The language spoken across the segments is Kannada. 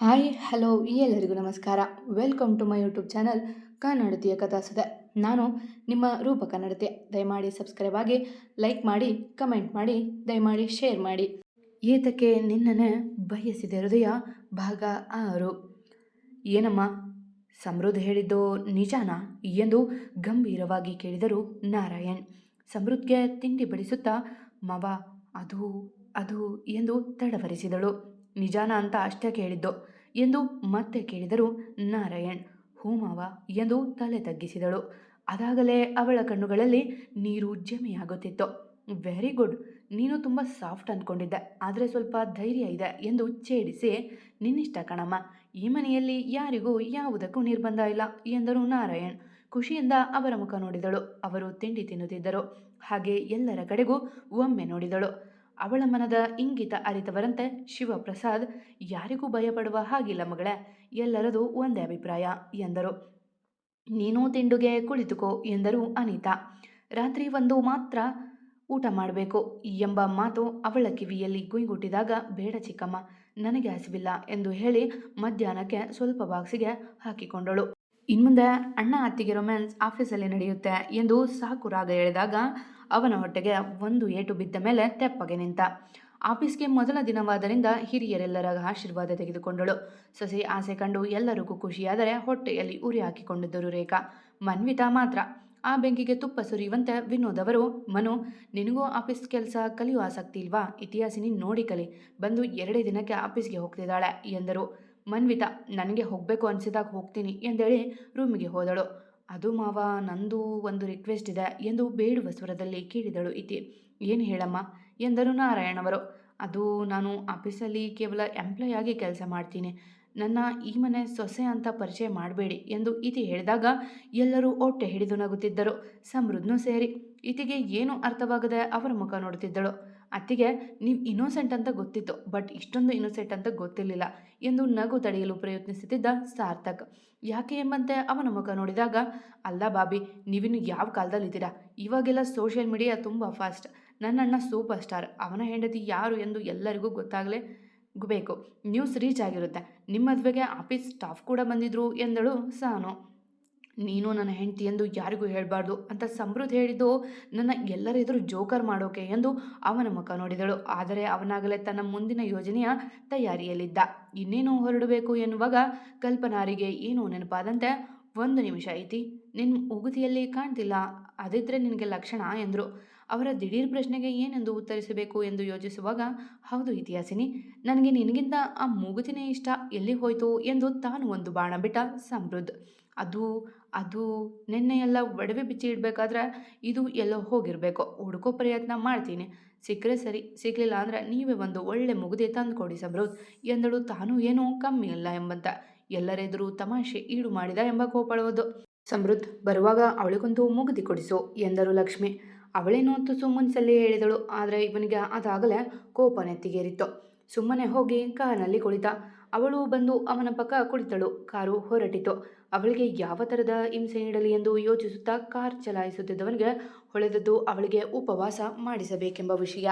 ಹಾಯ್, ಹಲೋ ಈ ಎಲ್ಲರಿಗೂ ನಮಸ್ಕಾರ. Welcome to my YouTube channel ಕನ್ನಡತಿಯ ಕಥಾಸದೆ. ನಾನು ನಿಮ್ಮ ರೂಪ ಕನ್ನಡತೆ. ದಯಮಾಡಿ ಸಬ್ಸ್ಕ್ರೈಬ್ ಆಗಿ ಲೈಕ್ ಮಾಡಿ ಕಮೆಂಟ್ ಮಾಡಿ, ದಯಮಾಡಿ ಶೇರ್ ಮಾಡಿ. ಏತಕ್ಕೆ ನಿನ್ನನೆ ಬಯಸಿದೆ ಹೃದಯ? ಭಾಗ ಆರು. ಏನಮ್ಮ, ಸಮೃದ್ಧ ಹೇಳಿದ್ದು ನಿಜಾನಾ? ಎಂದು ಗಂಭೀರವಾಗಿ ಕೇಳಿದರು ನಾರಾಯಣ್. ಸಮೃದ್ಧಗೆ ತಿಂಡಿ ಬಡಿಸುತ್ತಾ, ಮವ, ಅದು ಅದು ಎಂದು ತಡವರಿಸಿದಳು. ನಿಜಾನ ಅಂತ ಅಷ್ಟೇ ಕೇಳಿದ್ದು ಎಂದು ಮತ್ತೆ ಕೇಳಿದರು ನಾರಾಯಣ್. ಹೂಮಾವ ಎಂದು ತಲೆ ತಗ್ಗಿಸಿದಳು. ಅದಾಗಲೇ ಅವಳ ಕಣ್ಣುಗಳಲ್ಲಿ ನೀರು ಜಮೆಯಾಗುತ್ತಿತ್ತು. Very good. ನೀನು ತುಂಬ ಸಾಫ್ಟ್ ಅಂದ್ಕೊಂಡಿದ್ದೆ. ಆದರೆ ಸ್ವಲ್ಪ ಧೈರ್ಯ ಇದೆ ಎಂದು ಛೇಡಿಸಿ, ನಿನ್ನಿಷ್ಟ ಕಣಮ್ಮ. ಈ ಮನೆಯಲ್ಲಿ ಯಾರಿಗೂ ಯಾವುದಕ್ಕೂ ನಿರ್ಬಂಧ ಇಲ್ಲ ಎಂದರು ನಾರಾಯಣ್. ಖುಷಿಯಿಂದ ಅವರ ಮುಖ ನೋಡಿದಳು. ಅವರು ತಿಂಡಿ ತಿನ್ನುತ್ತಿದ್ದರು. ಹಾಗೆ ಎಲ್ಲರ ಕಡೆಗೂ ಒಮ್ಮೆ ನೋಡಿದಳು. ಅವಳ ಮನದ ಇಂಗಿತ ಅರಿತವರಂತೆ ಶಿವಪ್ರಸಾದ್, ಯಾರಿಗೂ ಭಯಪಡುವ ಹಾಗಿಲ್ಲ ಮಗಳೇ, ಎಲ್ಲರದು ಒಂದೇ ಅಭಿಪ್ರಾಯ, ಎಂದರು. ನೀನು ತಿಂಡುಗೆ ಕುಳಿತುಕೋ, ಎಂದರು ಅನಿತಾ. ರಾತ್ರಿ ಒಂದು ಮಾತ್ರ ಊಟ ಮಾಡಬೇಕು, ಎಂಬ ಮಾತು ಅವಳ ಕಿವಿಯಲ್ಲಿ ಗುಯ್ಗುಟ್ಟಿದಾಗ ಬೇಡ ಚಿಕ್ಕಮ್ಮ, ನನಗೆ ಹಸಿವಿಲ್ಲ, ಎಂದು ಹೇಳಿ ಮಧ್ಯಾಹ್ನಕ್ಕೆ ಸ್ವಲ್ಪ ಬಾಕ್ಸಿಗೆ ಹಾಕಿಕೊಂಡಳು. ಇನ್ಮುಂದೆ ಅಣ್ಣ ಅತ್ತಿಗೆ ರೊಮ್ಯಾನ್ಸ್ ಆಫೀಸಲ್ಲಿ ನಡೆಯುತ್ತೆ, ಎಂದು ಸಾಕು ರಾಗ ಹೇಳಿದಾಗ ಅವನ ಹೊಟ್ಟೆಗೆ ಒಂದು ಏಟು ಬಿದ್ದ ಮೇಲೆ ತೆಪ್ಪಗೆ ನಿಂತ. ಆಫೀಸ್ಗೆ ಮೊದಲ ದಿನವಾದ್ದರಿಂದ ಹಿರಿಯರೆಲ್ಲರ ಆಶೀರ್ವಾದ ತೆಗೆದುಕೊಂಡಳು. ಸಸಿ ಆಸೆ ಕಂಡು ಎಲ್ಲರಿಗೂ ಖುಷಿಯಾದರೆ ಹೊಟ್ಟೆಯಲ್ಲಿ ಉರಿ ಹಾಕಿಕೊಂಡಿದ್ದರು ರೇಖಾ. ಮನ್ವಿತಾ ಮಾತ್ರ. ಆ ಬೆಂಕಿಗೆ ತುಪ್ಪ ಸುರಿಯುವಂತೆ ವಿನೋದ್ ಅವರು, ಮನು, ನಿನಗೂ ಆಫೀಸ್ ಕೆಲಸ ಕಲಿಯುವ ಆಸಕ್ತಿ ಇಲ್ವಾ? ಇತಿಹಾಸಿನಿ ನೋಡಿ ಕಲಿ. ಬಂದು ಎರಡೇ ದಿನಕ್ಕೆ ಆಫೀಸ್ಗೆ ಹೋಗ್ತಿದ್ದಾಳೆ ಎಂದರು. ಮನ್ವಿತಾ, ನನಗೆ ಹೋಗಬೇಕು ಅನಿಸಿದಾಗ ಹೋಗ್ತೀನಿ ಎಂದೇಳಿ ರೂಮಿಗೆ ಹೋದಳು. ಅದು ಮಾವ, ನಂದು ಒಂದು ರಿಕ್ವೆಸ್ಟ್ ಇದೆ ಎಂದು ಬೇಡುವ ಸ್ವರದಲ್ಲಿ ಕೇಳಿದಳು ಇತಿ. ಏನು ಹೇಳಮ್ಮ? ಎಂದರು ನಾರಾಯಣವರು ಅದು ನಾನು ಆಫೀಸಲ್ಲಿ ಕೇವಲ ಎಂಪ್ಲಾಯ್ ಆಗಿ ಕೆಲಸ ಮಾಡ್ತೀನಿ. ನನ್ನ ಈ ಮನೆ ಸೊಸೆ ಅಂತ ಪರಿಚಯ ಮಾಡಬೇಡಿ ಎಂದು ಇತಿ ಹೇಳಿದಾಗ ಎಲ್ಲರೂ ಹೊಟ್ಟೆ ಹಿಡಿದು ನಗುತ್ತಿದ್ದರು. ಸಮೃದ್ಧನೂ ಸೇರಿ. ಇತಿಗೆ ಏನು ಅರ್ಥವಾಗದೆ ಅವರ ಮುಖ ನೋಡುತ್ತಿದ್ದಳು. ಅತ್ತಿಗೆ, ನೀವು ಇನ್ನೋಸೆಂಟ್ ಅಂತ ಗೊತ್ತಿತ್ತು ಬಟ್ ಇಷ್ಟೊಂದು ಇನ್ನೋಸೆಂಟ್ ಅಂತ ಗೊತ್ತಿರಲಿಲ್ಲ, ಎಂದು ನಗು ತಡೆಯಲು ಪ್ರಯತ್ನಿಸುತ್ತಿದ್ದ ಸಾರ್ಥಕ್. ಯಾಕೆ ಎಂಬಂತೆ ಅವನ ಮುಖ ನೋಡಿದಾಗ? ಅಲ್ಲ ಬಾಬಿ, ನೀವಿನ್ನು ಯಾವ ಕಾಲದಲ್ಲಿದ್ದೀರಾ ಇವಾಗೆಲ್ಲ ಸೋಷಿಯಲ್ ಮೀಡಿಯಾ ತುಂಬ ಫಾಸ್ಟ್ ನನ್ನಣ್ಣ ಸೂಪರ್ ಸ್ಟಾರ್ ಅವನ ಹೆಂಡತಿ ಯಾರು ಎಂದು ಎಲ್ಲರಿಗೂ ಗೊತ್ತಾಗಲೇ ಬೇಕು. ನ್ಯೂಸ್ ರೀಚ್ ಆಗಿರುತ್ತೆ. ನಿಮ್ಮ ಮದುವೆಗೆ ಆಫೀಸ್ ಸ್ಟಾಫ್ ಕೂಡ ಬಂದಿದ್ರು, ಎಂದಳು ಸಾನು. ನೀನು ನನ್ನ ಹೆಂಡತಿ ಎಂದು ಯಾರಿಗೂ ಹೇಳಬಾರ್ದು ಅಂತ ಸಮೃದ್ಧ ಹೇಳಿದ್ದು, ನನ್ನ ಎಲ್ಲರ ಎದುರು ಜೋಕರ್ ಮಾಡೋಕೆ ಎಂದು ಅವನ ಮುಖ ನೋಡಿದಳು. ಆದರೆ ಅವನಾಗಲೇ ತನ್ನ ಮುಂದಿನ ಯೋಜನೆಯ ತಯಾರಿಯಲ್ಲಿದ್ದ. ಇನ್ನೇನು ಹೊರಡಬೇಕು ಎನ್ನುವಾಗ ಕಲ್ಪನಾರಿಗೆ ಏನು ನೆನಪಾದಂತೆ, ಒಂದು ನಿಮಿಷ ಐತಿ ನಿನ್ನ ಉಗುತಿಯಲ್ಲಿ ಕಾಣ್ತಿಲ್ಲ, ಅದಿದ್ರೆ ನಿನಗೆ ಲಕ್ಷಣ? ಎಂದರು. ಅವರ ದಿಢೀರ್ ಪ್ರಶ್ನೆಗೆ ಏನೆಂದು ಉತ್ತರಿಸಬೇಕು ಎಂದು ಯೋಚಿಸುವಾಗ, ಹೌದು ಇತಿಹಾಸಿನಿ, ನನಗೆ ನಿನಗಿಂತ ಆ ಮೂಗುತಿನೇ ಇಷ್ಟ, ಎಲ್ಲಿ ಹೋಯಿತು? ಎಂದು ತಾನು ಒಂದು ಬಾಣ ಬಿಟ್ಟ ಸಮೃದ್ಧ. ಅದು ಅದು ನಿನ್ನೆಯೆಲ್ಲ ಒಡವೆ ಬಿಚ್ಚಿ ಇಡಬೇಕಾದ್ರೆ ಇದು ಎಲ್ಲೋ ಹೋಗಿರಬೇಕು. ಹುಡುಕೋ ಪ್ರಯತ್ನ ಮಾಡ್ತೀನಿ. ಸಿಕ್ಕರೆ ಸರಿ ಸಿಗಲಿಲ್ಲ ಅಂದರೆ ನೀವೇ ಒಂದು ಒಳ್ಳೆ ತಂದು ಕೊಡಿ ಸಮೃದ್ಧ ಎಂದಳು, ತಾನು ಏನೂ ಕಮ್ಮಿ ಇಲ್ಲ ಎಂಬಂತ. ಎಲ್ಲರೆದುರು ತಮಾಷೆ ಈಡು ಮಾಡಿದ ಎಂಬ ಕೋಪಳುವುದು ಸಮೃದ್ಧ ಬರುವಾಗ ಅವಳಿಗೊಂದು ಮುಗುದಿ ಕೊಡಿಸು ಎಂದರು ಲಕ್ಷ್ಮಿ. ಅವಳೇನೋ ತುಸು ಮುನ್ಸಲ್ಲಿ ಹೇಳಿದಳು, ಆದರೆ ಇವನಿಗೆ ಅದಾಗಲೇ ಕೋಪ ನೆತ್ತಿಗೇರಿತ್ತು. ಸುಮ್ಮನೆ ಹೋಗಿ ಕಾರಿನಲ್ಲಿ ಕುಳಿತ. ಅವಳು ಬಂದು ಅವನ ಪಕ್ಕ ಕುಳಿತಳು. ಕಾರು ಹೊರಟಿತು. ಅವಳಿಗೆ ಯಾವ ಥರದ ಹಿಂಸೆ ನೀಡಲಿ ಎಂದು ಯೋಚಿಸುತ್ತಾ ಕಾರ್ ಚಲಾಯಿಸುತ್ತಿದ್ದವನಿಗೆ ಹೊಳೆದದ್ದು ಅವಳಿಗೆ ಉಪವಾಸ ಮಾಡಿಸಬೇಕೆಂಬ ವಿಷಯ.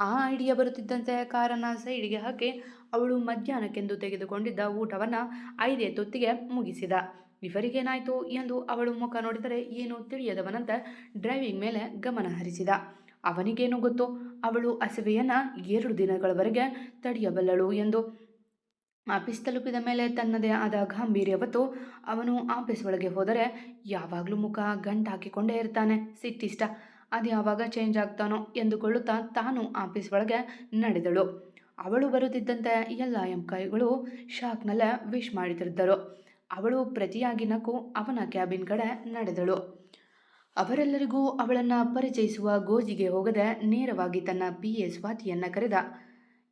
ಆ ಐಡಿಯಾ ಬರುತ್ತಿದ್ದಂತೆ ಕಾರನ್ನು ಸೈಡಿಗೆ ಹಾಕಿ ಅವಳು ಮಧ್ಯಾಹ್ನಕ್ಕೆಂದು ತೆಗೆದುಕೊಂಡಿದ್ದ ಊಟವನ್ನು ಐದೇ ತೊತ್ತಿಗೆ ಮುಗಿಸಿದ. ಇವರಿಗೇನಾಯಿತು ಎಂದು ಅವಳು ಮುಖ ನೋಡಿದರೆ ಏನು ತಿಳಿಯದವನಂತೆ ಡ್ರೈವಿಂಗ್ ಮೇಲೆ ಗಮನ ಹರಿಸಿದ. ಅವನಿಗೇನು ಗೊತ್ತು? ಅವಳು ಹಸಿವೆಯನ್ನು ಎರಡು ದಿನಗಳವರೆಗೆ ತಡೆಯಬಲ್ಲಳು ಎಂದು ಆಫೀಸ್ ತಲುಪಿದ ಮೇಲೆ ತನ್ನದೇ ಆದ ಗಾಂಭೀರ್ಯವತ್ತು ಅವನು ಆಫೀಸ್ ಒಳಗೆ ಹೋದರೆ ಯಾವಾಗಲೂ ಮುಖ ಗಂಟು ಹಾಕಿಕೊಂಡೇ ಇರ್ತಾನೆ. ಸಿಟ್ಟಿಷ್ಟ, ಅದು ಯಾವಾಗ ಚೇಂಜ್ ಆಗ್ತಾನೋ ಎಂದುಕೊಳ್ಳುತ್ತಾ ತಾನು ಆಫೀಸ್ ಒಳಗೆ ನಡೆದಳು. ಅವಳು ಬರುತ್ತಿದ್ದಂತೆ ಎಲ್ಲ ಎಂಪ್ಲಾಯಿಗಳು ಶಾಕ್ನಲ್ಲೇ ವಿಶ್ ಮಾಡುತ್ತಿದ್ದರು ಅವಳು ಪ್ರತಿಯಾಗಿ ನಕ್ಕು ಅವನ ಕ್ಯಾಬಿನ್ ಕಡೆ ನಡೆದಳು. ಅವರೆಲ್ಲರಿಗೂ ಅವಳನ್ನು ಪರಿಚಯಿಸುವ ಗೋಜಿಗೆ ಹೋಗದೆ ನೇರವಾಗಿ ತನ್ನ ಪಿ ಎ ಸ್ವಾತಿಯನ್ನು ಕರೆದ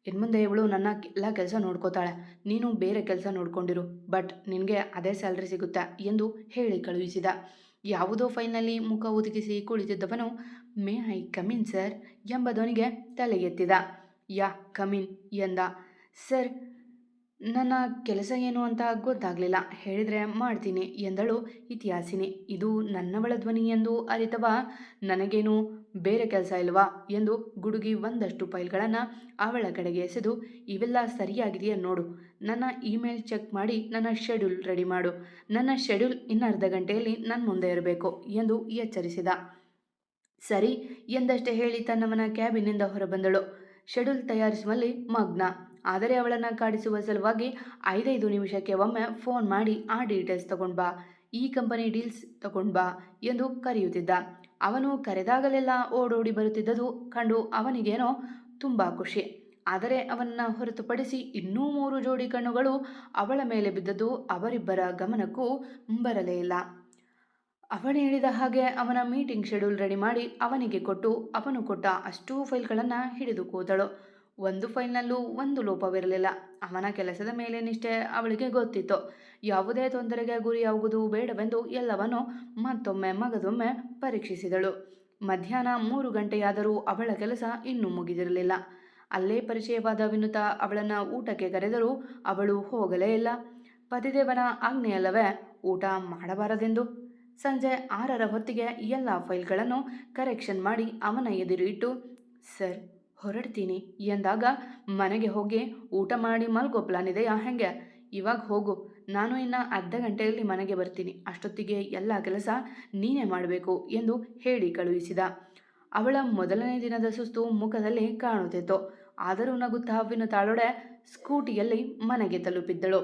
ಇನ್ಮುಂದೆ ಇವಳು ನನ್ನ ಎಲ್ಲ ಕೆಲಸ ನೋಡ್ಕೋತಾಳೆ. ನೀನು ಬೇರೆ ಕೆಲಸ ನೋಡ್ಕೊಂಡಿರು ಬಟ್ ನಿನಗೆ ಅದೇ ಸ್ಯಾಲ್ರಿ ಸಿಗುತ್ತೆ ಎಂದು ಹೇಳಿ ಕಳುಹಿಸಿದ. ಯಾವುದೋ ಫೈಲ್ನಲ್ಲಿ ಮುಖ ಒದಗಿಸಿ ಕುಳಿತಿದ್ದವನು, may I come in sir? ಎಂಬ ಧ್ವನಿಗೆ ತಲೆಗೆತ್ತಿದ. ಯಾ ಕಮಿನ್ ಎಂದ. ಸರ್, ನನ್ನ ಕೆಲಸ ಏನು ಅಂತ ಗೊತ್ತಾಗಲಿಲ್ಲ. ಹೇಳಿದರೆ ಮಾಡ್ತೀನಿ, ಎಂದಳು ಇತಿಹಾಸಿನಿ. ಇದು ನನ್ನವಳ ಧ್ವನಿ ಎಂದು ಅರಿತವ ನನಗೇನು ಬೇರೆ ಕೆಲಸ ಇಲ್ವಾ ಎಂದು ಗುಡುಗಿ ಒಂದಷ್ಟು ಫೈಲ್ಗಳನ್ನು ಅವಳ ಕಡೆಗೆ ಎಸೆದು, ಇವೆಲ್ಲ ಸರಿಯಾಗಿದೆಯಾ ನೋಡು. ನನ್ನ ಇಮೇಲ್ ಚೆಕ್ ಮಾಡಿ ನನ್ನ ಶೆಡ್ಯೂಲ್ ರೆಡಿ ಮಾಡು. ನನ್ನ ಶೆಡ್ಯೂಲ್ ಇನ್ನರ್ಧ ಗಂಟೆಯಲ್ಲಿ ನನ್ನ ಮುಂದೆ ಇರಬೇಕು ಎಂದು ಎಚ್ಚರಿಸಿದ. ಸರಿ ಎಂದಷ್ಟೇ ಹೇಳಿ ತನ್ನವನ ಕ್ಯಾಬಿನಿಂದ ಹೊರಬಂದಳು. ಶೆಡ್ಯೂಲ್ ತಯಾರಿಸುವಲ್ಲಿ ಮಗ್ನ. ಆದರೆ ಅವಳನ್ನು ಕಾಡಿಸುವ ಸಲುವಾಗಿ ಐದೈದು ನಿಮಿಷಕ್ಕೆ ಒಮ್ಮೆ ಫೋನ್ ಮಾಡಿ, ಆ ಡೀಟೇಲ್ಸ್ ತಗೊಂಡು ಬಾ. ಈ ಕಂಪನಿ ಡೀಲ್ಸ್ ತಗೊಂಡು ಬಾ ಎಂದು ಕರೆಯುತ್ತಿದ್ದ. ಅವನು ಕರೆದಾಗಲೆಲ್ಲ ಓಡೋಡಿ ಬರುತ್ತಿದ್ದುದು ಕಂಡು ಅವನಿಗೇನೋ ತುಂಬ ಖುಷಿ. ಆದರೆ ಅವನ್ನ ಹೊರತುಪಡಿಸಿ ಇನ್ನೂ ಮೂರು ಜೋಡಿ ಕಣ್ಣುಗಳು ಅವಳ ಮೇಲೆ ಬಿದ್ದದ್ದು ಅವರಿಬ್ಬರ ಗಮನಕ್ಕೂ ಬರಲೇ ಇಲ್ಲ. ಅವನು ಹೇಳಿದ ಹಾಗೆ ಅವನ ಮೀಟಿಂಗ್ ಶೆಡ್ಯೂಲ್ ರೆಡಿ ಮಾಡಿ ಅವನಿಗೆ ಕೊಟ್ಟು ಅವನು ಕೊಟ್ಟ ಅಷ್ಟೂ ಫೈಲ್ಗಳನ್ನು ಹಿಡಿದು ಕೂತಳು ಒಂದು ಫೈಲ್ನಲ್ಲೂ ಒಂದು ಲೋಪವಿರಲಿಲ್ಲ. ಅವನ ಕೆಲಸದ ಮೇಲೆ ನಿಷ್ಠೆ ಅವಳಿಗೆ ಗೊತ್ತಿತ್ತು. ಯಾವುದೇ ತೊಂದರೆಗೆ ಗುರಿಯಾಗುವುದು ಬೇಡವೆಂದು ಎಲ್ಲವನ್ನೂ ಮತ್ತೊಮ್ಮೆ ಮಗದೊಮ್ಮೆ ಪರೀಕ್ಷಿಸಿದಳು. ಮಧ್ಯಾಹ್ನ ಮೂರು ಗಂಟೆಯಾದರೂ ಅವಳ ಕೆಲಸ ಇನ್ನೂ ಮುಗಿದಿರಲಿಲ್ಲ. ಅಲ್ಲೇ ಪರಿಚಯವಾದ ವಿನುತ ಅವಳನ್ನು ಊಟಕ್ಕೆ ಕರೆದರೂ ಅವಳು ಹೋಗಲೇ ಇಲ್ಲ. ಪತಿದೇವನ ಆಜ್ಞೆಯಲ್ಲವೇ ಊಟ ಮಾಡಬಾರದೆಂದು? ಸಂಜೆ ಆರರ ಹೊತ್ತಿಗೆ ಎಲ್ಲ ಫೈಲ್ಗಳನ್ನು ಕರೆಕ್ಷನ್ ಮಾಡಿ ಅವನ ಎದುರು ಇಟ್ಟು ಸರ್ ಹೊರಡ್ತೀನಿ. ಎಂದಾಗ, ಮನೆಗೆ ಹೋಗಿ ಊಟ ಮಾಡಿ ಮಲ್ಗೋ ಪ್ಲಾನ್ ಇದೆಯಾ ಹೆಂಗೆ? ಇವಾಗ ಹೋಗು. ನಾನು ಇನ್ನು ಅರ್ಧ ಗಂಟೆಯಲ್ಲಿ ಮನೆಗೆ ಬರ್ತೀನಿ. ಅಷ್ಟೊತ್ತಿಗೆ ಎಲ್ಲ ಕೆಲಸ ನೀನೇ ಮಾಡಬೇಕು ಎಂದು ಹೇಳಿ ಕಳುಹಿಸಿದ. ಅವಳ ಮೊದಲನೇ ದಿನದ ಸುಸ್ತು ಮುಖದಲ್ಲಿ ಕಾಣುತ್ತಿತ್ತು. ಆದರೂ ನಗುತ್ತಾ ವಿನುತಾಳೊಡೆ ಸ್ಕೂಟಿಯಲ್ಲಿ ಮನೆಗೆ ತಲುಪಿದ್ದಳು.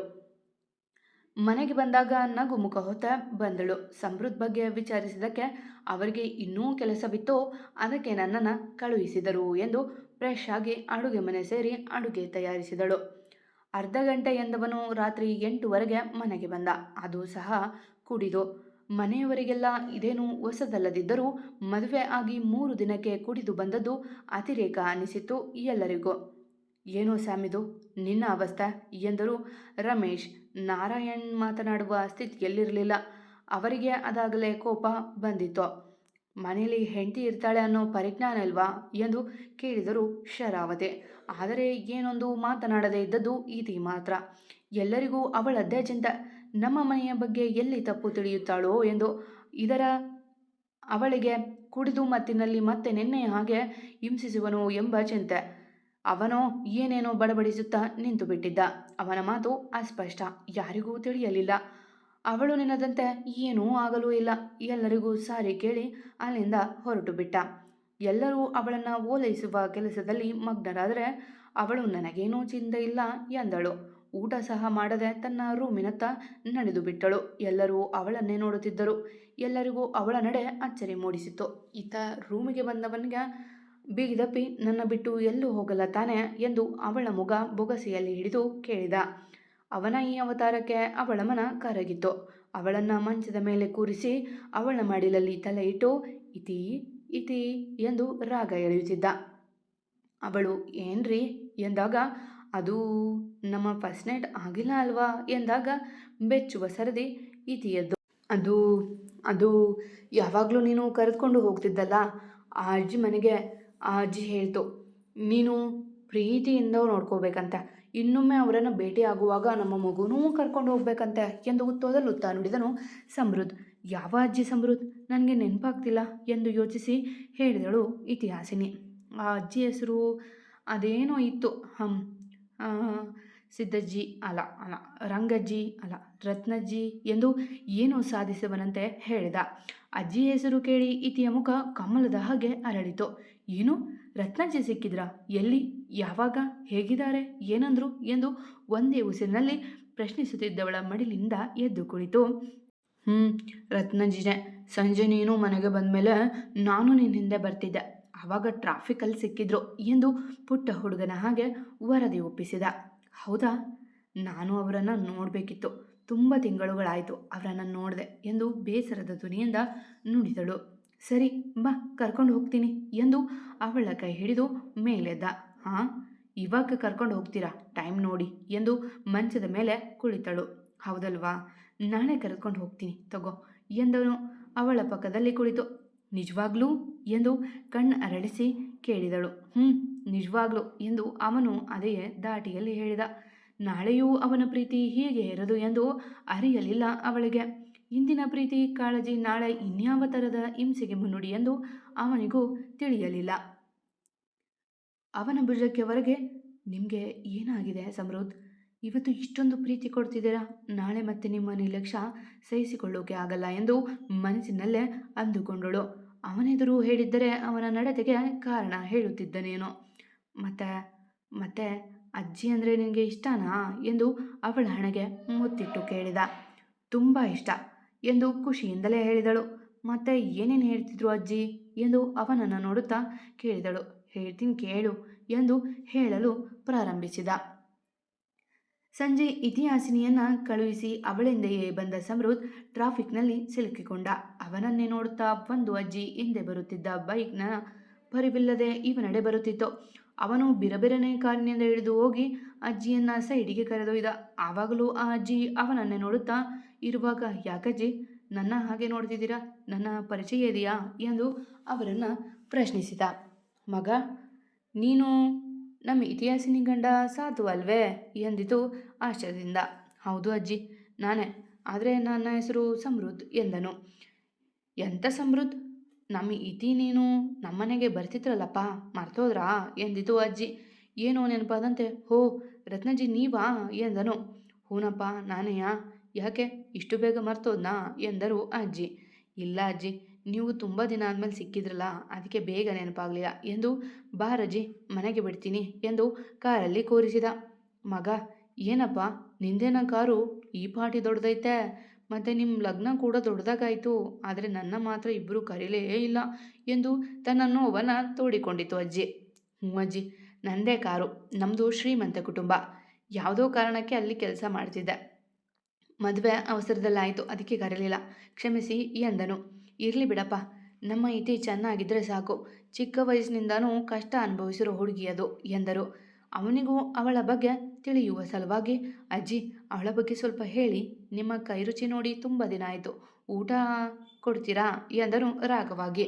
ಮನೆಗೆ ಬಂದಾಗ ನಗು ಮುಖ ಹೊತ್ತ ಬಂದಳು. ಸಮೃದ್ಧ ಬಗ್ಗೆ ವಿಚಾರಿಸಿದಕ್ಕೆ ಅವರಿಗೆ ಇನ್ನೂ ಕೆಲಸವಿತ್ತು ಅದಕ್ಕೆ ನನ್ನನ್ನು ಕಳುಹಿಸಿದರು ಎಂದು ಫ್ರೆಶ್ ಆಗಿ ಅಡುಗೆ ಮನೆ ಸೇರಿ ಅಡುಗೆ ತಯಾರಿಸಿದಳು. ಅರ್ಧ ಗಂಟೆ ಎಂದವನು ರಾತ್ರಿ ಎಂಟುವರೆಗೆ ಮನೆಗೆ ಬಂದ. ಅದು ಸಹ ಕುಡಿದು. ಮನೆಯವರಿಗೆಲ್ಲ ಇದೇನು ಹೊಸದಲ್ಲದಿದ್ದರೂ ಮದುವೆ ಆಗಿ ಮೂರು ದಿನಕ್ಕೆ ಕುಡಿದು ಬಂದದ್ದು ಅತಿರೇಕ ಅನಿಸಿತು ಎಲ್ಲರಿಗೂ. ಏನೋ ಸ್ಯಾಮಿದು ನಿನ್ನ ಅವಸ್ಥೆ ಎಂದರು ರಮೇಶ್. ನಾರಾಯಣ್ ಮಾತನಾಡುವ ಸ್ಥಿತಿಯಲ್ಲಿರಲಿಲ್ಲ. ಅವರಿಗೆ ಅದಾಗಲೇ ಕೋಪ ಬಂದಿತ್ತು. ಮನೆಯಲ್ಲಿ ಹೆಂಡತಿ ಇರ್ತಾಳೆ ಅನ್ನೋ ಪರಿಜ್ಞಾನ ಅಲ್ವಾ ಎಂದು ಕೇಳಿದರು ಶರಾವತಿ. ಆದರೆ ಏನೊಂದು ಮಾತನಾಡದೇ ಇದ್ದದ್ದು ಈತಿ ಮಾತ್ರ. ಎಲ್ಲರಿಗೂ ಅವಳದ್ದೇ ಚಿಂತೆ ನಮ್ಮ ಮನೆಯ ಬಗ್ಗೆ ಎಲ್ಲಿ ತಪ್ಪು ತಿಳಿಯುತ್ತಾಳೋ ಎಂದು ಇದರ ಅವಳಿಗೆ ಕುಡಿದು ಮತ್ತಿನಲ್ಲಿ ಮತ್ತೆ ನಿನ್ನೆ ಹಾಗೆ ಹಿಂಸಿಸುವನು ಎಂಬ ಚಿಂತೆ. ಅವನೋ ಏನೇನೋ ಬಡಬಡಿಸುತ್ತಾ ನಿಂತು ಬಿಟ್ಟಿದ್ದ ಅವನ ಮಾತು ಅಸ್ಪಷ್ಟ, ಯಾರಿಗೂ ತಿಳಿಯಲಿಲ್ಲ. ಅವಳು ನೆನದಂತೆ ಏನೂ ಆಗಲೂ ಇಲ್ಲ. ಎಲ್ಲರಿಗೂ ಸಾರಿ ಕೇಳಿ ಅಲ್ಲಿಂದ ಹೊರಟು ಬಿಟ್ಟ. ಎಲ್ಲರೂ ಅವಳನ್ನು ಓಲೈಸುವ ಕೆಲಸದಲ್ಲಿ ಮಗ್ನರಾದರೆ ಅವಳು ನನಗೇನೂ ಚಿಂತೆ ಇಲ್ಲ ಎಂದಳು. ಊಟ ಸಹ ಮಾಡದೆ ತನ್ನ ರೂಮಿನತ್ತ ನಡೆದು ಬಿಟ್ಟಳು. ಎಲ್ಲರೂ ಅವಳನ್ನೇ ನೋಡುತ್ತಿದ್ದರು. ಎಲ್ಲರಿಗೂ ಅವಳ ನಡೆ ಅಚ್ಚರಿ ಮೂಡಿಸಿತು ಈತ ರೂಮಿಗೆ ಬಂದವನಿಗೆ ಬೀಗಿದಪ್ಪಿ, ನನ್ನ ಬಿಟ್ಟು ಎಲ್ಲೂ ಹೋಗಲ್ಲ ತಾನೆ ಎಂದು ಅವಳ ಮುಗ ಬೊಗಸೆಯಲ್ಲಿ ಹಿಡಿದು ಕೇಳಿದ. ಅವನ ಈ ಅವತಾರಕ್ಕೆ ಅವಳ ಮನ ಕರಗಿತು. ಅವಳನ್ನು ಮಂಚದ ಮೇಲೆ ಕೂರಿಸಿ ಅವಳ ಮಡಿಲಲ್ಲಿ ತಲೆ ಇಟ್ಟು, ಇತಿ ಇತಿ ಎಂದು ರಾಗ ಎಳೆಯುತ್ತಿದ್ದ. ಅವಳು ಏನ್ರಿ? ಎಂದಾಗ, ಅದು ನಮ್ಮ ಫಸ್ಟ್ ನೈಟ್ ಆಗಿಲ್ಲ ಅಲ್ವಾ? ಎಂದಾಗ, ಬೆಚ್ಚುವ ಸರದಿ, ಇತಿಯದ್ದು, ಅದು ಅದು ಯಾವಾಗಲೂ ನೀನು ಕರೆದುಕೊಂಡು ಹೋಗ್ತಿದ್ದಲ್ಲ? ಆ ಅಜ್ಜಿ ಮನೆಗೆ ಆ ಅಜ್ಜಿ ಹೇಳ್ತು, ನೀನು ಪ್ರೀತಿಯಿಂದ ನೋಡ್ಕೋಬೇಕಂತೆ ಇನ್ನೊಮ್ಮೆ ಅವರನ್ನು ಭೇಟಿಯಾಗುವಾಗ ನಮ್ಮ ಮಗುನೂ ಕರ್ಕೊಂಡು ಹೋಗ್ಬೇಕಂತೆ ಎಂದು ತೊದಲುತ್ತಾ ನುಡಿದನು ಸಮೃದ್ಧ ಯಾವ ಅಜ್ಜಿ ಸಮೃದ್ಧ ನನಗೆ ನೆನಪಾಗ್ತಿಲ್ಲ ಎಂದು ಯೋಚಿಸಿ ಹೇಳಿದಳು ಇತಿಹಾಸಿನಿ. ಆ ಅಜ್ಜಿ ಹೆಸರು ಅದೇನೋ ಇತ್ತು. ಹಂ ಸಿದ್ದಜ್ಜಿ ಅಲ್ಲ ಅಲ್ಲ ರಂಗಜ್ಜಿ ಅಲ್ಲ ರತ್ನಜ್ಜಿ ಎಂದು ಏನೋ ಸಾಧಿಸುವನಂತೆ ಹೇಳಿದ. ಅಜ್ಜಿ ಹೆಸರು ಕೇಳಿ ಇತಿಯ ಮುಖ ಕಮಲದ ಹಾಗೆ ಅರಳಿತು. ಏನು? ರತ್ನಜ್ಜಿ ಸಿಕ್ಕಿದ್ರ? ಎಲ್ಲಿ? ಯಾವಾಗ? ಹೇಗಿದ್ದಾರೆ? ಏನಂದ್ರು? ಎಂದು ಒಂದೇ ಉಸಿರಿನಲ್ಲಿ ಪ್ರಶ್ನಿಸುತ್ತಿದ್ದವಳ ಮಡಿಲಿಂದ ಎದ್ದು ಕುಳಿತು. ಹ್ಞೂ ರತ್ನಜ್ಜಿನೇ ಸಂಜೆ ನೀನು ಮನೆಗೆ ಬಂದಮೇಲೆ ನಾನು ನಿನ್ನ ಹಿಂದೆ ಬರ್ತಿದ್ದೆ. ಆವಾಗ ಟ್ರಾಫಿಕಲ್ಲಿ ಸಿಕ್ಕಿದ್ರು ಎಂದು ಪುಟ್ಟ ಹುಡುಗನ ಹಾಗೆ ವರದಿ ಒಪ್ಪಿಸಿದ. ಹೌದಾ? ನಾನು ಅವರನ್ನು ನೋಡಬೇಕಿತ್ತು. ತುಂಬ ತಿಂಗಳುಗಳಾಯಿತು ಅವರನ್ನು ನೋಡಿದೆ ಎಂದು ಬೇಸರದ ಧ್ವನಿಯಿಂದ ನುಡಿದಳು. ಸರಿ, ಬಾ, ಕರ್ಕೊಂಡು ಹೋಗ್ತೀನಿ ಎಂದು ಅವಳ ಕೈ ಹಿಡಿದು ಮೇಲೆದ್ದ. ಹಾಂ, ಇವಾಗ ಕರ್ಕೊಂಡು ಹೋಗ್ತೀರಾ? ಟೈಮ್ ನೋಡಿ ಎಂದು ಮಂಚದ ಮೇಲೆ ಕುಳಿತಳು. ಹೌದಲ್ವಾ? ನಾಳೆ ಕರ್ಕೊಂಡು ಹೋಗ್ತೀನಿ, ತಗೋ ಎಂದನು. ಅವಳ ಪಕ್ಕದಲ್ಲಿ ಕುಳಿತು, ನಿಜವಾಗ್ಲೂ? ಎಂದು ಕಣ್ಣು ಅರಳಿಸಿ ಕೇಳಿದಳು. ಹ್ಞೂ ನಿಜವಾಗ್ಲು ಎಂದು ಅವನು ಅದೇ ದಾಟಿಯಲ್ಲಿ ಹೇಳಿದ. ನಾಳೆಯೂ ಅವನ ಪ್ರೀತಿ ಹೀಗೆ ಇರದು ಎಂದು ಅರಿಯಲಿಲ್ಲ ಅವಳಿಗೆ. ಇಂದಿನ ಪ್ರೀತಿ ಕಾಳಜಿ ನಾಳೆ ಇನ್ಯಾವ ಥರದ ಹಿಂಸೆಗೆ ಮುನ್ನುಡಿ ಎಂದು ಅವನಿಗೂ ತಿಳಿಯಲಿಲ್ಲ. ಅವನ ಭುಜಕ್ಕೆ ಹೊರಗೆ ನಿಮಗೆ ಏನಾಗಿದೆ ಸಮೃದ್ಧ್ ಇವತ್ತು ಇಷ್ಟೊಂದು ಪ್ರೀತಿ ಕೊಡ್ತಿದ್ದೀರಾ? ನಾಳೆ ಮತ್ತೆ ನಿಮ್ಮ ನಿರ್ಲಕ್ಷ್ಯ ಸಹಿಸಿಕೊಳ್ಳೋಕೆ ಆಗಲ್ಲ ಎಂದು ಮನಸ್ಸಿನಲ್ಲೇ ಅಂದುಕೊಂಡಳು. ಅವನೆದುರು ಹೇಳಿದ್ದರೆ ಅವನ ನಡತೆಗೆ ಕಾರಣ ಹೇಳುತ್ತಿದ್ದನೇನೋ. ಮತ್ತೆ ಮತ್ತೆ ಅಜ್ಜಿ ಅಂದರೆ ನಿನಗೆ ಇಷ್ಟನಾ? ಎಂದು ಅವಳ ಹಣೆಗೆ ಮುತ್ತಿಟ್ಟು ಕೇಳಿದ. ತುಂಬ ಇಷ್ಟ. ಎಂದು ಖುಷಿಯಿಂದಲೇ ಹೇಳಿದಳು. ಮತ್ತೆ ಏನೇನು ಹೇಳ್ತಿದ್ರು ಅಜ್ಜಿ? ಎಂದು ಅವನನ್ನು ನೋಡುತ್ತಾ ಕೇಳಿದಳು. ಹೇಳ್ತೀನಿ ಕೇಳು ಎಂದು ಹೇಳಲು ಪ್ರಾರಂಭಿಸಿದ. ಸಂಜೆ ಇತಿಹಾಸಿನಿಯನ್ನ ಕಳುಹಿಸಿ ಅವಳಿಂದೆಯೇ ಬಂದ ಸಮೃದ್ಧ್ ಟ್ರಾಫಿಕ್ನಲ್ಲಿ ಸಿಲುಕಿಕೊಂಡ. ಅವನನ್ನೇ ನೋಡುತ್ತಾ ಒಂದು ಅಜ್ಜಿ ಹಿಂದೆ ಬರುತ್ತಿದ್ದ ಬೈಕ್ನ ಪರಿವಿಲ್ಲದೆ ಇವನಡೆ ಬರುತ್ತಿತ್ತು. ಅವನು ಬಿರಬಿರನೆ ಕಾರಿನಿಂದ ಇಳಿದು ಹೋಗಿ ಅಜ್ಜಿಯನ್ನ ಸೈಡಿಗೆ ಕರೆದೊಯ್ದ. ಆವಾಗಲೂ ಆ ಅಜ್ಜಿ ಅವನನ್ನೇ ನೋಡುತ್ತಾ ಇರುವಾಗ, ಯಾಕಜ್ಜಿ, ನನ್ನ ಹಾಗೆ ನೋಡ್ತಿದ್ದೀರಾ? ನನ್ನ ಪರಿಚಯ ಇದೆಯಾ? ಎಂದು ಅವರನ್ನು ಪ್ರಶ್ನಿಸಿದ. ಮಗ, ನೀನು ನಮ್ಮ ಇತಿಹಾಸಿನಿ ಗಂಡ ಸಾಧು ಅಲ್ವೇ ಎಂದಿತು ಆಶ್ಚರ್ಯದಿಂದ. ಹೌದು ಅಜ್ಜಿ, ನಾನೇ. ಆದರೆ ನನ್ನ ಹೆಸರು ಸಮೃದ್ಧ ಎಂದನು. ಎಂಥ ಸಮೃದ್ಧ ನಮ್ಮ ಇತಿ ನೀನು ನಮ್ಮನೆಗೆ ಬರ್ತಿದ್ರಲ್ಲಪ್ಪ, ಮರ್ತೋದ್ರಾ? ಎಂದಿತು ಅಜ್ಜಿ. ಏನೋ ನೆನಪಾದಂತೆ. ಹೋ ರತ್ನಜಿ ನೀವಾ? ಎಂದನು. ಹೂನಪ್ಪ, ನಾನೇಯಾ? ಯಾಕೆ? ಇಷ್ಟು ಬೇಗ ಮರ್ತೋದ್ನಾ? ಎಂದರು ಅಜ್ಜಿ. ಇಲ್ಲ ಅಜ್ಜಿ, ನೀವು ತುಂಬ ದಿನ ಆದಮೇಲೆ ಸಿಕ್ಕಿದ್ರಲ್ಲ, ಅದಕ್ಕೆ ಬೇಗ ನೆನಪಾಗಲಿಲ್ಲ ಎಂದು ಬಾರಜ್ಜಿ ಮನೆಗೆ ಬಿಡ್ತೀನಿ ಎಂದು ಕಾರಲ್ಲಿ ಕೂರಿಸಿದ. ಮಗ, ಏನಪ್ಪ, ನಿಂದೇನ ಕಾರು? ಈ ಪಾಟಿ ದೊಡ್ಡದೈತೆ. ಮತ್ತು ನಿಮ್ಮ ಲಗ್ನ ಕೂಡ ದೊಡ್ಡದಾಗಾಯಿತು, ಆದರೆ ನನ್ನ ಮಾತ್ರ ಇಬ್ಬರು ಕರೀಲೇ ಇಲ್ಲ ಎಂದು ತನ್ನ ನೋವನ್ನು ತೋಡಿಕೊಂಡಿತು ಅಜ್ಜಿ. ಹ್ಞೂ ಅಜ್ಜಿ, ನಂದೇ ಕಾರು ನಮ್ಮದು ಶ್ರೀಮಂತ ಕುಟುಂಬ. ಯಾವುದೋ ಕಾರಣಕ್ಕೆ ಅಲ್ಲಿ ಕೆಲಸ ಮಾಡ್ತಿದ್ದೆ. ಮದುವೆ ಅವಸರದಲ್ಲಾಯಿತು, ಅದಕ್ಕೆ ಕರೀಲಿಲ್ಲ. ಕ್ಷಮಿಸಿ ಎಂದನು ಇರಲಿ ಬಿಡಪ್ಪ. ನಮ್ಮ ಇತಿ ಚೆನ್ನಾಗಿದ್ದರೆ ಸಾಕು. ಚಿಕ್ಕ ವಯಸ್ಸಿನಿಂದನೂ ಕಷ್ಟ ಅನುಭವಿಸಿರೋ ಹುಡುಗಿ ಅದು, ಎಂದರು. ಅವನಿಗೂ ಅವಳ ಬಗ್ಗೆ ತಿಳಿಯುವ ಸಲುವಾಗಿ, ಅಜ್ಜಿ, ಅವಳ ಬಗ್ಗೆ ಸ್ವಲ್ಪ ಹೇಳಿ. ನಿಮ್ಮ ಕೈ ರುಚಿ ನೋಡಿ ತುಂಬ ದಿನ ಆಯಿತು. ಊಟ ಕೊಡ್ತೀರಾ? ಎಂದರು ರಾಗವಾಗಿ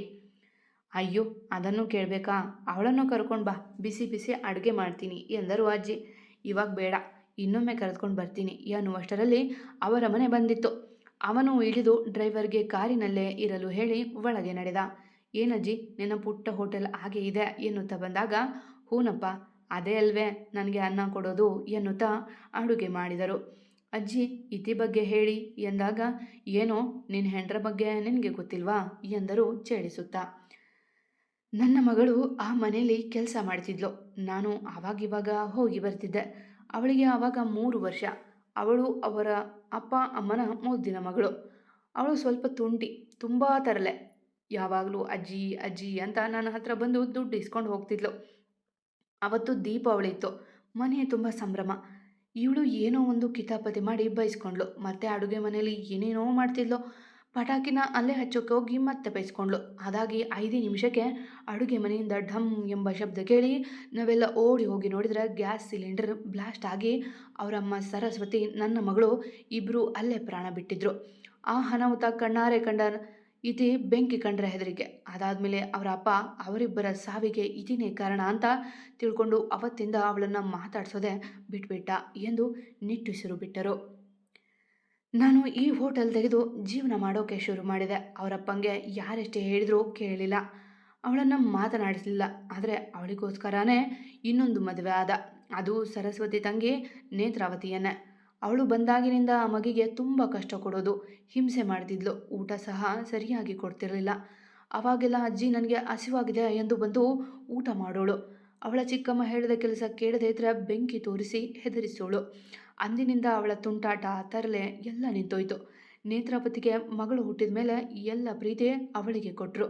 ಅಯ್ಯೋ, ಅದನ್ನು ಕೇಳಬೇಕಾ? ಅವಳನ್ನು ಕರ್ಕೊಂಡು ಬಾ. ಬಿಸಿ ಬಿಸಿ ಅಡುಗೆ ಮಾಡ್ತೀನಿ, ಎಂದರು ಅಜ್ಜಿ. ಇವಾಗ ಬೇಡ. ಇನ್ನೊಮ್ಮೆ ಕರೆದುಕೊಂಡು ಬರ್ತೀನಿ. ಎನ್ನುವಷ್ಟರಲ್ಲಿ ಅವರ ಮನೆ ಬಂದಿತ್ತು. ಅವನು ಇಳಿದು ಡ್ರೈವರ್ಗೆ ಕಾರಿನಲ್ಲೇ ಇರಲು ಹೇಳಿ ಒಳಗೆ ನಡೆದ. ಏನಜ್ಜಿ, ನಿನ್ನ ಪುಟ್ಟ ಹೋಟೆಲ್ ಹಾಗೆ ಇದೆ ಎನ್ನುತ್ತಾ ಬಂದಾಗ, ಹೂನಪ್ಪ, ಅದೇ ಅಲ್ವೇ, ನನಗೆ ಅನ್ನ ಕೊಡೋದು ಎನ್ನುತ್ತಾ ಅಡುಗೆ ಮಾಡಿದರು. ಅಜ್ಜಿ, ಇತಿ ಬಗ್ಗೆ ಹೇಳಿ ಎಂದಾಗ, ಏನೋ ನಿನ್ನ ಹೆಂಡ್ರ ಬಗ್ಗೆ ನಿನಗೆ ಗೊತ್ತಿಲ್ವಾ ಎಂದರು ಚೇಳಿಸುತ್ತಾ ನನ್ನ ಮಗಳು ಆ ಮನೆಯಲ್ಲಿ ಕೆಲಸ ಮಾಡ್ತಿದ್ಲು. ನಾನು ಆವಾಗಿವಾಗ ಹೋಗಿ ಬರ್ತಿದ್ದೆ. ಅವಳಿಗೆ ಆವಾಗ ಮೂರು ವರ್ಷ. ಅವಳು ಅವರ ಅಪ್ಪ, ಅಮ್ಮನ ಮುದ್ದಿನ ಮಗಳು. ಅವಳು ಸ್ವಲ್ಪ ತುಂಟಿ, ತುಂಬ ತರಲೆ. ಯಾವಾಗಲೂ ಅಜ್ಜಿ ಅಜ್ಜಿ ಅಂತ ನನ್ನ ಹತ್ರ ಬಂದು ದುಡ್ಡು ಇಸ್ಕೊಂಡು ಹೋಗ್ತಿದ್ಲು. ಅವತ್ತು ದೀಪಾವಳಿ ಇತ್ತು ಮನೆ ತುಂಬ ಸಂಭ್ರಮ. ಇವಳು ಏನೋ ಒಂದು ಕಿತಾಪತಿ ಮಾಡಿ ಬೈಸ್ಕೊಂಡ್ಳು. ಮತ್ತೆ ಅಡುಗೆ ಮನೆಯಲ್ಲಿ ಏನೇನೋ ಮಾಡ್ತಿದ್ಲು. ಪಟಾಕಿನ ಅಲ್ಲೇ ಹಚ್ಚೋಕೆ ಹೋಗಿ ಮತ್ತೆ ಬೈಸ್ಕೊಂಡ್ಳು. ಅದಾಗಿ ಐದು ನಿಮಿಷಕ್ಕೆ ಅಡುಗೆ ಮನೆಯಿಂದ ಢಮ್ ಎಂಬ ಶಬ್ದ ಕೇಳಿ ನಾವೆಲ್ಲ ಓಡಿ ಹೋಗಿ ನೋಡಿದ್ರೆ ಗ್ಯಾಸ್ ಸಿಲಿಂಡರ್ ಬ್ಲಾಸ್ಟ್ ಆಗಿ ಅವರಮ್ಮ ಸರಸ್ವತಿ, ನನ್ನ ಮಗಳು ಇಬ್ಬರು ಅಲ್ಲೇ ಪ್ರಾಣ ಬಿಟ್ಟಿದ್ರು. ಆ ಅನಾಹುತ ಕಣ್ಣಾರೆ ಕಂಡ ಇತಿ ಬೆಂಕಿ ಕಂಡ್ರೆ ಹೆದರಿಕೆ. ಅದಾದಮೇಲೆ ಅವರ ಅಪ್ಪ, ಅವರಿಬ್ಬರ ಸಾವಿಗೆ ಇದಿನೇ ಕಾರಣ ಅಂತ ತಿಳ್ಕೊಂಡು ಅವತ್ತಿಂದ ಅವಳನ್ನು ಮಾತಾಡಿಸೋದೆ ಬಿಟ್ಬಿಟ್ಟ ಎಂದು ನಿಟ್ಟುಸಿರು ಬಿಟ್ಟರು. ನಾನು ಈ ಹೋಟೆಲ್ ತೆಗೆದು ಜೀವನ ಮಾಡೋಕೆ ಶುರು ಮಾಡಿದೆ. ಅವರಪ್ಪಂಗೆ ಯಾರೆಷ್ಟು ಹೇಳಿದರೂ ಕೇಳಲಿಲ್ಲ ಅವಳನ್ನು ಮಾತನಾಡಿಸಲಿಲ್ಲ. ಆದರೆ ಅವಳಿಗೋಸ್ಕರನೇ ಇನ್ನೊಂದು ಮದುವೆ ಆದ. ಅದು ಸರಸ್ವತಿ ತಂಗಿ ನೇತ್ರಾವತಿಯನ್ನೇ. ಅವಳು ಬಂದಾಗಿನಿಂದ ಆ ಮಗಿಗೆ ತುಂಬ ಕಷ್ಟ ಕೊಡೋದು. ಹಿಂಸೆ ಮಾಡ್ತಿದ್ಲು. ಊಟ ಸಹ ಸರಿಯಾಗಿ ಕೊಡ್ತಿರಲಿಲ್ಲ. ಅವಾಗೆಲ್ಲ ಅಜ್ಜಿ ನನಗೆ ಹಸಿವಾಗಿದೆ ಎಂದು ಬಂದು ಊಟ ಮಾಡೋಳು. ಅವಳ ಚಿಕ್ಕಮ್ಮ ಹೇಳಿದ ಕೆಲಸ ಕೇಳದೇ ಇದ್ರೆ ಬೆಂಕಿ ತೋರಿಸಿ ಹೆದರಿಸೋಳು. ಅಂದಿನಿಂದ ಅವಳ ತುಂಟಾಟ, ತರಲೆ ಎಲ್ಲ ನಿಂತೋಯ್ತು. ನೇತ್ರಾಪತಿಗೆ ಮಗಳು ಹುಟ್ಟಿದ ಮೇಲೆ ಎಲ್ಲ ಪ್ರೀತಿ ಅವಳಿಗೆ ಕೊಟ್ಟರು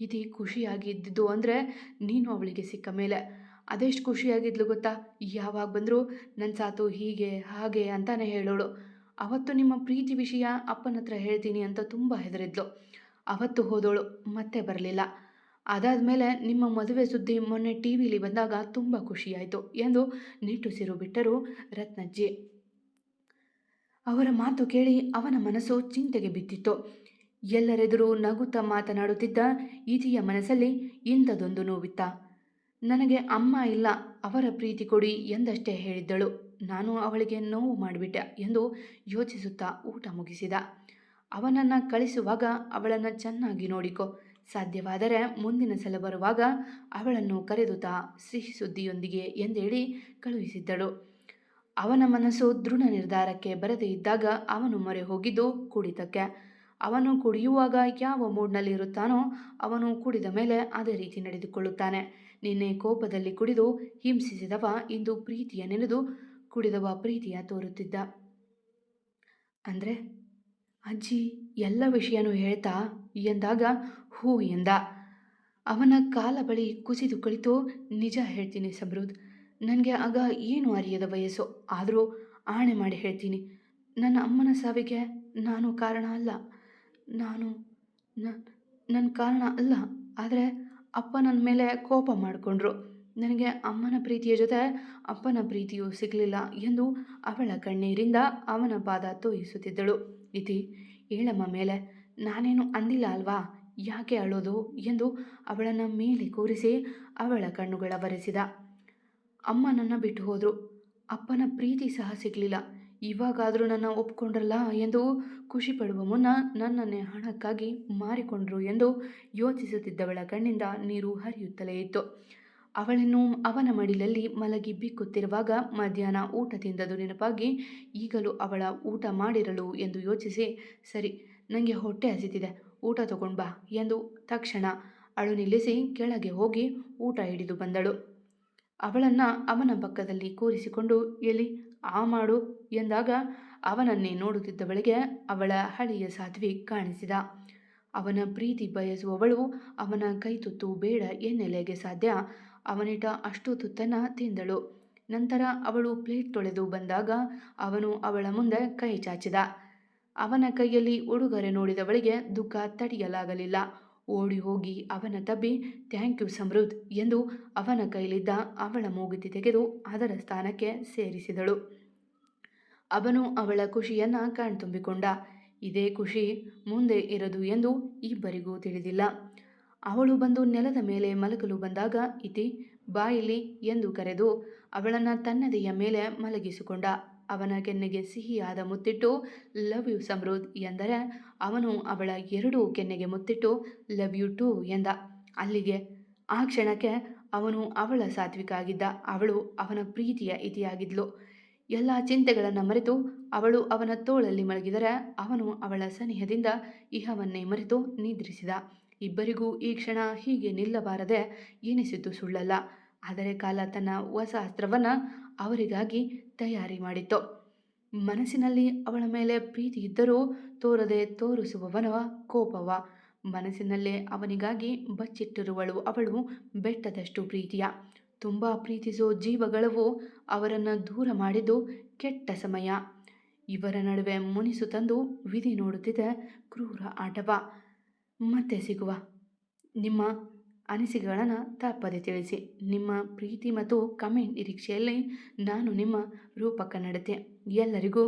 ಇದು ಖುಷಿಯಾಗಿದ್ದಿದ್ದು ಅಂದರೆ ನೀನು ಅವಳಿಗೆ ಸಿಕ್ಕ ಮೇಲೆ. ಅದೆಷ್ಟು ಖುಷಿಯಾಗಿದ್ಲು ಗೊತ್ತಾ? ಯಾವಾಗ ಬಂದರೂ ನನ್ನ ಸಾತು ಹೀಗೆ, ಹಾಗೆ ಅಂತಾನೆ ಹೇಳೋಳು. ಅವತ್ತು ನಿಮ್ಮ ಪ್ರೀತಿ ವಿಷಯ ಅಪ್ಪನ ಹತ್ರ ಹೇಳ್ತೀನಿ ಅಂತ ತುಂಬ ಹೆದರಿದ್ಲು. ಅವತ್ತು ಹೋದೋಳು, ಮತ್ತೆ ಬರಲಿಲ್ಲ. ಅದಾದಮೇಲೆ ನಿಮ್ಮ ಮದುವೆ ಸುದ್ದಿ ಮೊನ್ನೆ ಟಿ ವಿಲಿ ಬಂದಾಗ ತುಂಬ ಖುಷಿಯಾಯಿತು ಎಂದು ನಿಟ್ಟುಸಿರು ಬಿಟ್ಟರು ರತ್ನಜ್ಜಿ. ಅವರ ಮಾತು ಕೇಳಿ ಅವನ ಮನಸ್ಸು ಚಿಂತೆಗೆ ಬಿದ್ದಿತ್ತು. ಎಲ್ಲರೆದುರು ನಗುತ್ತಾ ಮಾತನಾಡುತ್ತಿದ್ದ ಈತಿಯ ಮನಸ್ಸಲ್ಲಿ ಇಂಥದೊಂದು ನೋವಿತ್ತ. ನನಗೆ ಅಮ್ಮ ಇಲ್ಲ, ಅವರ ಪ್ರೀತಿ ಕೊಡಿ ಎಂದಷ್ಟೇ ಹೇಳಿದ್ದಳು. ನಾನು ಅವಳಿಗೆ ನೋವು ಮಾಡಿಬಿಟ್ಟೆ ಎಂದು ಯೋಚಿಸುತ್ತಾ ಊಟ ಮುಗಿಸಿದ. ಅವನನ್ನು ಕಳಿಸುವಾಗ ಅವಳನ್ನು ಚೆನ್ನಾಗಿ ನೋಡಿಕೊ. ಸಾಧ್ಯವಾದರೆ ಮುಂದಿನ ಸಲ ಬರುವಾಗ ಅವಳನ್ನು ಕರೆದು ತಾ ಸಿಹಿ ಸುದ್ದಿಯೊಂದಿಗೆ ಎಂದೇಳಿ ಕಳುಹಿಸಿದ್ದಳು. ಅವನ ಮನಸ್ಸು ದೃಢ ನಿರ್ಧಾರಕ್ಕೆ ಬರದೇ ಇದ್ದಾಗ ಅವನು ಮೊರೆ ಹೋಗಿದ್ದು ಕುಡಿತಕ್ಕೆ. ಅವನು ಕುಡಿಯುವಾಗ ಯಾವ ಮೂಡ್ನಲ್ಲಿ ಇರುತ್ತಾನೋ ಅವನು ಕುಡಿದ ಮೇಲೆ ಅದೇ ರೀತಿ ನಡೆದುಕೊಳ್ಳುತ್ತಾನೆ. ನಿನ್ನೆ ಕೋಪದಲ್ಲಿ ಕುಡಿದು ಹಿಂಸಿಸಿದವ ಇಂದು ಪ್ರೀತಿಯ ನೆನೆದು ಕುಡಿದವ ಪ್ರೀತಿಯ ತೋರುತ್ತಿದ್ದ. ಅಂದರೆ ಅಜ್ಜಿ, ಎಲ್ಲ ವಿಷಯನೂ ಹೇಳ್ತಾ ಎಂದಾಗ, ಹೂ ಎಂದ. ಅವನ ಕಾಲ ಬಳಿ ಕುಸಿದು ಕುಳಿತು ನಿಜ ಹೇಳ್ತೀನಿ ಸಮೃದ್ಧ ನನಗೆ ಆಗ ಏನು ಅರಿಯದ ವಯಸ್ಸು? ಆದರೂ ಆಣೆ ಮಾಡಿ ಹೇಳ್ತೀನಿ. ನನ್ನ ಅಮ್ಮನ ಸಾವಿಗೆ ನಾನು ಕಾರಣ ಅಲ್ಲ. ನಾನು ನನ್ನ ಕಾರಣ ಅಲ್ಲ. ಆದರೆ ಅಪ್ಪ ನನ್ನ ಮೇಲೆ ಕೋಪ ಮಾಡಿಕೊಂಡ್ರು. ನನಗೆ ಅಮ್ಮನ ಪ್ರೀತಿಯ ಜೊತೆ ಅಪ್ಪನ ಪ್ರೀತಿಯೂ ಸಿಗಲಿಲ್ಲ ಎಂದು ಅವಳ ಕಣ್ಣೀರಿಂದ ಅವನ ಪಾದ ತೋಯಿಸುತ್ತಿದ್ದಳು. ಇತಿ, ಏಳಮ್ಮ ಮೇಲೆ ನಾನೇನು ಅಂದಿಲ್ಲ ಅಲ್ವಾ? ಯಾಕೆ ಅಳೋದು ಎಂದು ಅವಳನ್ನು ಮೇಲೆ ಕೂರಿಸಿ ಅವಳ ಕಣ್ಣುಗಳ ಬರೆಸಿದ ಅಮ್ಮ ನನ್ನ ಬಿಟ್ಟು ಹೋದರು. ಅಪ್ಪನ ಪ್ರೀತಿ ಸಹ ಸಿಗಲಿಲ್ಲ. ಇವಾಗಾದರೂ ನನ್ನ ಒಪ್ಕೊಂಡ್ರಲ್ಲ ಎಂದು ಖುಷಿ ಪಡುವ ಮುನ್ನ ನನ್ನನ್ನೇ ಹಣಕ್ಕಾಗಿ ಮಾರಿಕೊಂಡ್ರು ಎಂದು ಯೋಚಿಸುತ್ತಿದ್ದವಳ ಕಣ್ಣಿಂದ ನೀರು ಹರಿಯುತ್ತಲೇ ಇತ್ತು. ಅವಳನ್ನು ಅವನ ಮಡಿಲಲ್ಲಿ ಮಲಗಿ ಬಿಕ್ಕುತ್ತಿರುವಾಗ ಮಧ್ಯಾಹ್ನ ಊಟ ತಿಂದದು ನೆನಪಾಗಿ ಈಗಲೂ ಅವಳ ಊಟ ಮಾಡಿರಲು ಎಂದು ಯೋಚಿಸಿ, ಸರಿ ನನಗೆ ಹೊಟ್ಟೆ ಹಸಿತಿದೆ. ಊಟ ತಗೊಂಡು ಬಾ ಎಂದು ತಕ್ಷಣ ಅಳು ನಿಲ್ಲಿಸಿ ಕೆಳಗೆ ಹೋಗಿ ಊಟ ಹಿಡಿದು ಬಂದಳು. ಅವಳನ್ನು ಅವನ ಪಕ್ಕದಲ್ಲಿ ಕೂರಿಸಿಕೊಂಡು ಎಲ್ಲಿ ಆ ಮಾಡು ಎಂದಾಗ ಅವನನ್ನೇ ನೋಡುತ್ತಿದ್ದವಳಿಗೆ ಅವಳ ಹಳೆಯ ಸಾಧ್ವಿ ಕಾಣಿಸಿದ. ಅವನ ಪ್ರೀತಿ ಬಯಸುವವಳು ಅವನ ಕೈ ತುತ್ತು ಬೇಡ ಎನ್ನೆಲೆಗೆ ಸಾಧ್ಯ. ಅವನಿಟ ಅಷ್ಟು ತುತ್ತನ್ನು ತಿಂದಳು. ನಂತರ ಅವಳು ಪ್ಲೇಟ್ ತೊಳೆದು ಬಂದಾಗ ಅವನು ಅವಳ ಮುಂದೆ ಕೈ ಚಾಚಿದ. ಅವನ ಕೈಯಲ್ಲಿ ಉಡುಗೊರೆ ನೋಡಿದವಳಿಗೆ ದುಃಖ ತಡೆಯಲಾಗಲಿಲ್ಲ. ಓಡಿ ಹೋಗಿ ಅವನ ತಬ್ಬಿ, ಥ್ಯಾಂಕ್ ಯು ಸಮೃದ್ಧ್ ಎಂದು ಅವನ ಕೈಲಿದ್ದ ಅವಳ ಮೂಗುತಿ ತೆಗೆದು ಅದರ ಸ್ಥಾನಕ್ಕೆ ಸೇರಿಸಿದಳು. ಅವನು ಅವಳ ಖುಷಿಯನ್ನು ಕಣ್ತುಂಬಿಕೊಂಡ. ಇದೇ ಖುಷಿ, ಮುಂದೆ ಇರದು ಎಂದು ಇಬ್ಬರಿಗೂ ತಿಳಿದಿಲ್ಲ. ಅವಳು ಬಂದು ನೆಲದ ಮೇಲೆ ಮಲಗಲು ಬಂದಾಗ, ಇತಿ ಬಾಯಿಲಿ ಎಂದು ಕರೆದು ಅವಳನ್ನು ತನ್ನದೆಯ ಮೇಲೆ ಮಲಗಿಸಿಕೊಂಡ. ಅವನ ಕೆನ್ನೆಗೆ ಸಿಹಿಯಾದ ಮುತ್ತಿಟ್ಟು ಲವ್ ಯು ಸಮೃದ್ ಎಂದರೆ, ಅವನು ಅವಳ ಎರಡು ಕೆನ್ನೆಗೆ ಮುತ್ತಿಟ್ಟು ಲವ್ ಯು ಟು ಎಂದ. ಅಲ್ಲಿಗೆ, ಆ ಕ್ಷಣಕ್ಕೆ ಅವನು ಅವಳ ಸಾತ್ವಿಕ ಆಗಿದ್ದ ಅವಳು ಅವನ ಪ್ರೀತಿಯ ಇತಿಯಾಗಿದ್ಲು. ಎಲ್ಲ ಚಿಂತೆಗಳನ್ನು ಮರೆತು, ಅವಳು ಅವನ ತೋಳಲ್ಲಿ ಮಲಗಿದರೆ, ಅವನು ಅವಳ ಸನಿಹದಿಂದ ಇಹವನ್ನೇ ಮರೆತು ನಿದ್ರಿಸಿದ. ಇಬ್ಬರಿಗೂ ಈ ಕ್ಷಣ ಹೀಗೆ ನಿಲ್ಲಬಾರದೆ ಎನಿಸಿದ್ದು ಸುಳ್ಳಲ್ಲ. ಆದರೆ ಕಾಲ ತನ್ನ ಹೊಸ ಅಸ್ತ್ರವನ್ನು ಅವರಿಗಾಗಿ ತಯಾರಿ ಮಾಡಿತ್ತು. ಮನಸ್ಸಿನಲ್ಲಿ ಅವಳ ಮೇಲೆ ಪ್ರೀತಿ ಇದ್ದರೂ ತೋರದೆ ತೋರಿಸುವವನವ ಕೋಪವ. ಮನಸ್ಸಿನಲ್ಲೇ ಅವನಿಗಾಗಿ ಬಚ್ಚಿಟ್ಟಿರುವಳು ಅವಳು ಬೆಟ್ಟದಷ್ಟು ಪ್ರೀತಿಯ. ತುಂಬ ಪ್ರೀತಿಸೋ ಜೀವಗಳವು ಅವರನ್ನು ದೂರ ಮಾಡಿದ್ದು ಕೆಟ್ಟ ಸಮಯ. ಇವರ ನಡುವೆ ಮುನಿಸು ತಂದು ವಿಧಿ ನೋಡುತ್ತಿದೆ ಕ್ರೂರ ಆಟವ. ಮತ್ತೆ ಸಿಗುವ. ನಿಮ್ಮ ಅನಿಸಿಕೆಗಳನ್ನು ತಪ್ಪದೆ ತಿಳಿಸಿ. ನಿಮ್ಮ ಪ್ರೀತಿ ಮತ್ತು ಕಮೆಂಟ್ ನಿರೀಕ್ಷೆಯಲ್ಲಿ ನಾನು ನಿಮ್ಮ ರೂಪಕ ನಡತೆ. ಎಲ್ಲರಿಗೂ